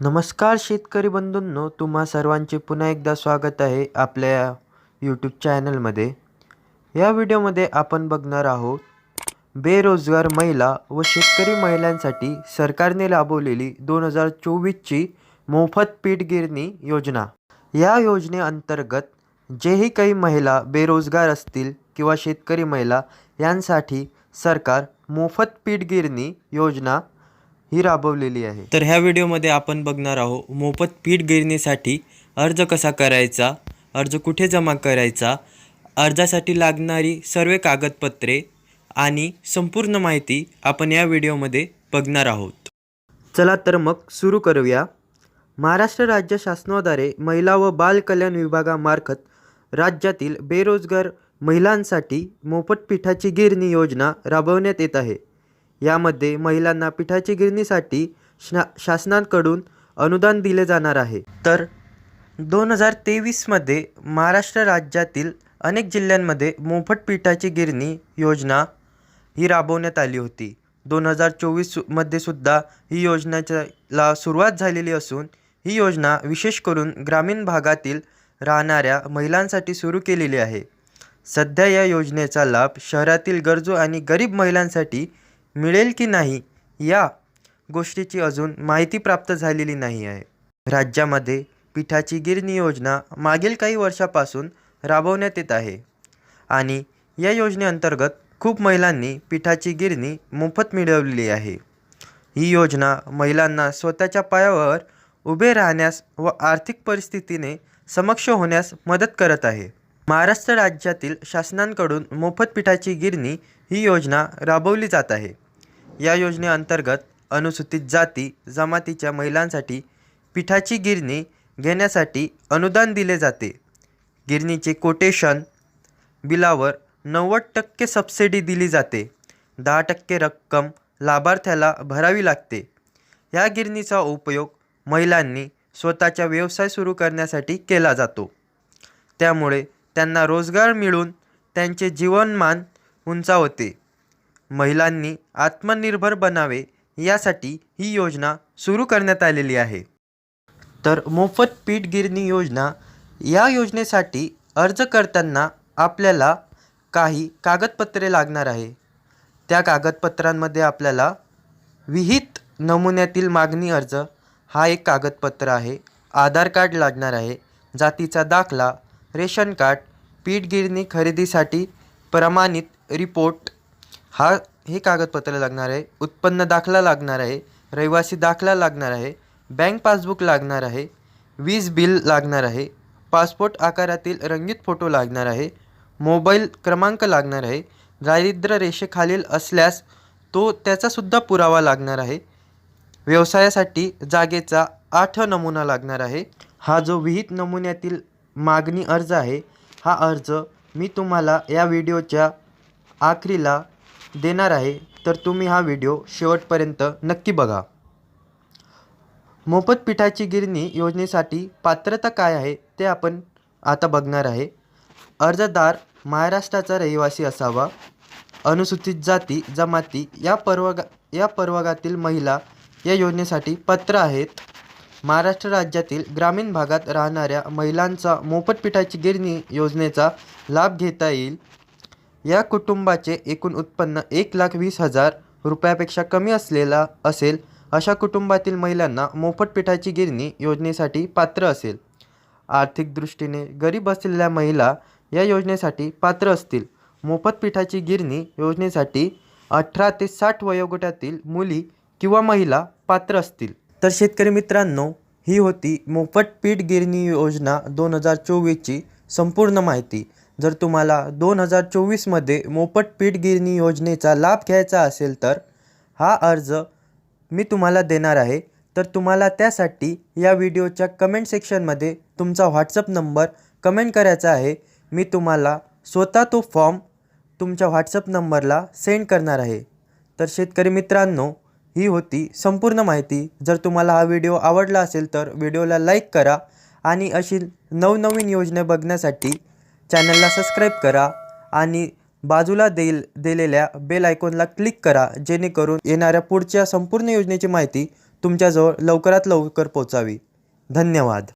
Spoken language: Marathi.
नमस्कार शेतकरी बंधूंनो तुम्हा सर्वांचे पुन्हा एकदा स्वागत आहे आपल्या यूट्यूब चॅनलमध्ये या व्हिडिओमध्ये आपण बघणार आहोत बेरोजगार महिला व शेतकरी महिलांसाठी सरकारने राबवलेली दोन हजार चोवीसची मोफत पीठ गिरणी योजना. या योजनेअंतर्गत जेही काही महिला बेरोजगार असतील किंवा शेतकरी महिला यांसाठी सरकार मोफत पीठ गिरणी योजना ही राबवलेली आहे. तर ह्या व्हिडिओमध्ये आपण बघणार आहोत मोफत पीठ गिरणीसाठी अर्ज कसा करायचा अर्ज कुठे जमा करायचा अर्जासाठी लागणारी सर्व कागदपत्रे आणि संपूर्ण माहिती आपण या व्हिडिओमध्ये बघणार आहोत. चला तर मग सुरू करूया. महाराष्ट्र राज्य शासनाद्वारे महिला व बाल कल्याण विभागामार्फत राज्यातील बेरोजगार महिलांसाठी मोफत पिठाची गिरणी योजना राबवण्यात येत आहे. यामध्ये महिलांना पिठाची गिरणीसाठी शा शासनाकडून अनुदान दिले जाणार आहे. तर दोन हजार तेवीसमध्ये महाराष्ट्र राज्यातील अनेक जिल्ह्यांमध्ये मोफत पिठाची गिरणी योजना ही राबवण्यात आली होती. दोन हजार चोवीसमध्ये सुद्धा ही योजनेला सुरुवात झालेली असून ही योजना विशेष करून ग्रामीण भागातील राहणाऱ्या महिलांसाठी सुरू केलेली आहे. सध्या या योजनेचा लाभ शहरातील गरजू आणि गरीब महिलांसाठी मिळेल की नाही या गोष्टीची अजून माहिती प्राप्त झालेली नाही आहे. राज्यामध्ये पिठाची गिरणी योजना मागील काही वर्षापासून राबवण्यात येत आहे आणि या योजनेअंतर्गत खूप महिलांनी पिठाची गिरणी मोफत मिळवलेली आहे. ही योजना महिलांना स्वतःच्या पायावर उभे राहण्यास व आर्थिक परिस्थितीने समक्ष होण्यास मदत करत आहे. महाराष्ट्र राज्यातील शासनांकडून मोफत पिठाची गिरणी ही योजना राबवली जात आहे. या योजनेअंतर्गत अनुसूचित जाती जमातीच्या महिलांसाठी पिठाची गिरणी घेण्यासाठी अनुदान दिले जाते. गिरणीचे कोटेशन बिलावर नव्वद टक्के सबसिडी दिली जाते. दहा टक्के रक्कम लाभार्थ्याला भरावी लागते. या गिरणीचा उपयोग महिलांनी स्वतःचा व्यवसाय सुरू करण्यासाठी केला जातो. त्यामुळे त्यांना रोजगार मिळून त्यांचे जीवनमान उंचावते. महिलांनी आत्मनिर्भर बनावे यासाठी ही योजना सुरू करण्यात आलेली आहे. तर मोफत पीठ गिरणी योजना या योजनेसाठी अर्ज करताना आपल्याला काही कागदपत्रे लागणार आहे. त्या कागदपत्रांमध्ये आपल्याला विहित नमुन्यातील मागणी अर्ज हा एक कागदपत्र आहे आधार कार्ड लागणार आहे जातीचा दाखला रेशन कार्ड पीठ गिरणी खरेदीसाठी प्रमाणित रिपोर्ट हा हे कागदपत्र लागणार आहे उत्पन्न दाखला लागणार आहे रहिवासी दाखला लागणार आहे बँक पासबुक लागणार आहे वीज बिल लागणार आहे पासपोर्ट आकारातील रंगीत फोटो लागणार आहे मोबाईल क्रमांक लागणार आहे दारिद्र्य रेषेखालील असल्यास तो त्याचासुद्धा पुरावा लागणार आहे. व्यवसायासाठी जागेचा आठ नमुना लागणार आहे. हा जो विहित नमुन्यातील मागणी अर्ज आहे हा अर्ज मी तुम्हाला या व्हिडिओच्या आखरीला देणार आहे तर तुम्ही हा व्हिडिओ शेवटपर्यंत नक्की बघा. मोफत पिठाची गिरणी योजनेसाठी पात्रता काय आहे ते आपण आता बघणार आहे. अर्जदार महाराष्ट्राचा रहिवासी असावा. अनुसूचित जाती जमाती या परवगा या पर्वगातील महिला या योजनेसाठी पात्र आहेत. महाराष्ट्र राज्यातील ग्रामीण भागात राहणाऱ्या महिलांचा मोफत पिठाची गिरणी योजनेचा लाभ घेता येईल. या कुटुंबाचे एकूण उत्पन्न एक लाख वीस हजार रुपयापेक्षा कमी असलेला असेल अशा कुटुंबातील महिलांना मोफत पिठाची गिरणी योजनेसाठी पात्र असेल. आर्थिक दृष्टीने गरीब असलेल्या महिला या योजनेसाठी पात्र असतील. मोफत पिठाची गिरणी योजनेसाठी अठरा ते साठ वयोगटातील मुली किंवा महिला पात्र असतील. तर शेतकरी मित्रांनो ही होती मोफत पीठ गिरणी योजना दोन हजार चोवीसची संपूर्ण माहिती. जर तुम्हाला दोन हजार चोवीसमध्ये मोफत पीठ गिरणी योजनेचा लाभ घ्यायचा असेल तर हा अर्ज मी तुम्हाला देणार आहे. तर तुम्हाला त्यासाठी या व्हिडिओच्या कमेंट सेक्शनमध्ये तुमचा व्हॉट्सअप नंबर कमेंट करायचा आहे. मी तुम्हाला स्वतः तो फॉर्म तुमच्या व्हॉट्सअप नंबरला सेंड करणार आहे. तर शेतकरी मित्रांनो ही होती संपूर्ण माहिती. जर तुम्हाला हा व्हिडिओ आवडला असेल तर व्हिडिओला लाईक करा आणि अशी नवनवीन योजना बघण्यासाठी चॅनलला सबस्क्राईब करा आणि बाजूला देईल दिलेल्या बेल आयकॉनला क्लिक करा जेणेकरून येणाऱ्या पुढच्या संपूर्ण योजनेची माहिती तुमच्याजवळ लवकरात लवकर पोचावी. धन्यवाद.